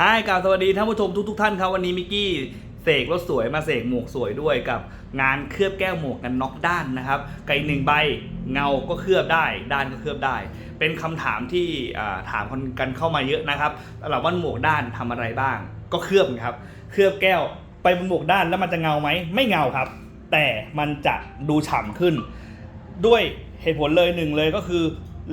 ฮายกล่าวสวัสดีท่านผู้ชมทุกๆท่านครับวันนี้มิกกี้เสกรถสวยมาเสกหมวกสวยด้วยกับงานเคลือบแก้วหมวกกันน็อกด้านนะครับไก่หนึ่งใบเงาก็เคลือบได้ ด้านก็เคลือบได้ เป็นคำถามที่ถามคนกันเข้ามาเยอะนะครับสำหรับว่าหมวกด้านทำอะไรบ้าง ก็เคลือบครับ เคลือบแก้วไปบนหมวกด้านแล้วมันจะเงาไหมไม่เงาครับ แต่มันจะดูฉ่ำขึ้น ด้วยเหตุผลเลยหนึ่งเลยก็คือ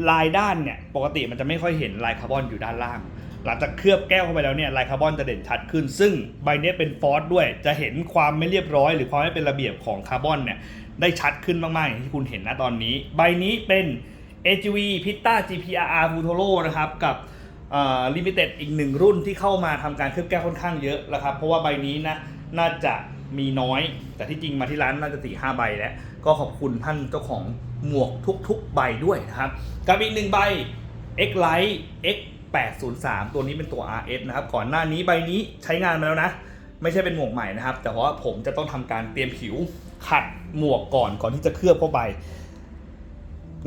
ลายด้านเนี่ยปกติมันจะไม่ค่อยเห็นลายคาร์บอนอยู่ด้านล่าง หลังจากเคลือบแก้วเข้าไปแล้วเนี่ยลายคาร์บอนจะเด่นชัดขึ้น ซึ่งใบนี้เป็นฟอสด้วยจะเห็นความไม่เรียบร้อย หรือความไม่เป็นระเบียบของคาร์บอนเนี่ยได้ชัดขึ้นมากๆอย่างที่คุณเห็นนะตอนนี้ ใบนี้เป็น AGV Pitta GPRR Futuro นะครับกับลิมิเต็ดอีกหนึ่งรุ่นที่เข้ามาทำการเคลือบแก้วค่อนข้างเยอะแล้วครับเพราะว่าใบนี้นะน่าจะมีน้อย แต่ที่จริงมาที่ร้านน่าจะสี่ห้าใบแล้วก็ขอบคุณท่านเจ้าของหมวกทุกๆใบด้วยนะครับ กับอีกหนึ่งใบ X Lite X 803 ตัวนี้เป็นตัว RS นะครับ ก่อนหน้านี้ใบนี้ใช้งานมาแล้วนะ ไม่ใช่เป็นหมวกใหม่นะครับ แต่ว่าผมจะต้องทำการเตรียมผิวขัดหมวกก่อนก่อนที่จะเคลือบเข้าไป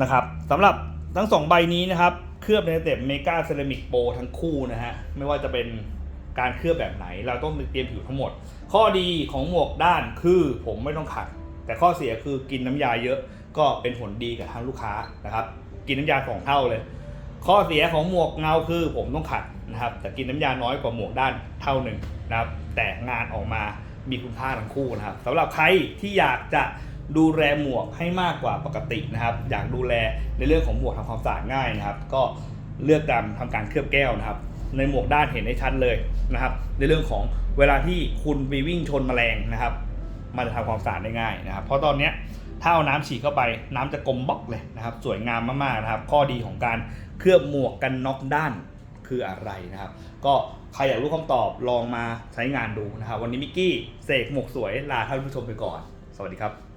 นะครับสำหรับทั้งสองใบนี้นะครับ เคลือบในสเต็ปเมกาเซรามิกโปทั้งคู่นะฮะ ไม่ว่าจะเป็นการเคลือบแบบไหน เราต้องเตรียมผิวทั้งหมด ข้อดีของหมวกด้านคือผมไม่ต้องขัด แต่ข้อเสียคือกินน้ำยาเยอะก็เป็นผลดีกับทางลูกค้านะครับ กินน้ำยาสองเท่าเลย ข้อเสียของหมวกเงาคือผมต้องขัดนะครับ แต่กินน้ำยาน้อยกว่าหมวกด้านเท่าหนึ่งนะครับ แต่งานออกมามีคุณค่าทั้งคู่นะครับสำหรับใครที่อยากจะดูแลหมวกให้มากกว่าปกตินะครับ อยากดูแลในเรื่องของหมวกทำความสะอาดง่ายนะครับ ก็เลือกการทำการเคลือบแก้วนะครับ ในหมวกด้านเห็นได้ชัดเลยนะครับ ในเรื่องของเวลาที่คุณไปวิ่งชนแมลงนะครับ มันจะทำความสะอาดได้ง่ายนะครับ เพราะตอนเนี้ย ถ้าเอาน้ำฉีดเข้าไปน้ำจะกลมบล็อกเลยนะครับ สวยงามมากๆนะครับ ข้อดีของการเคลือบหมวกกันน็อกด้านคืออะไรนะครับ ก็ใครอยากรู้คำตอบลองมาใช้งานดูนะครับ วันนี้มิกกี้เสกหมวกสวยลาท่านผู้ชมไปก่อน สวัสดีครับ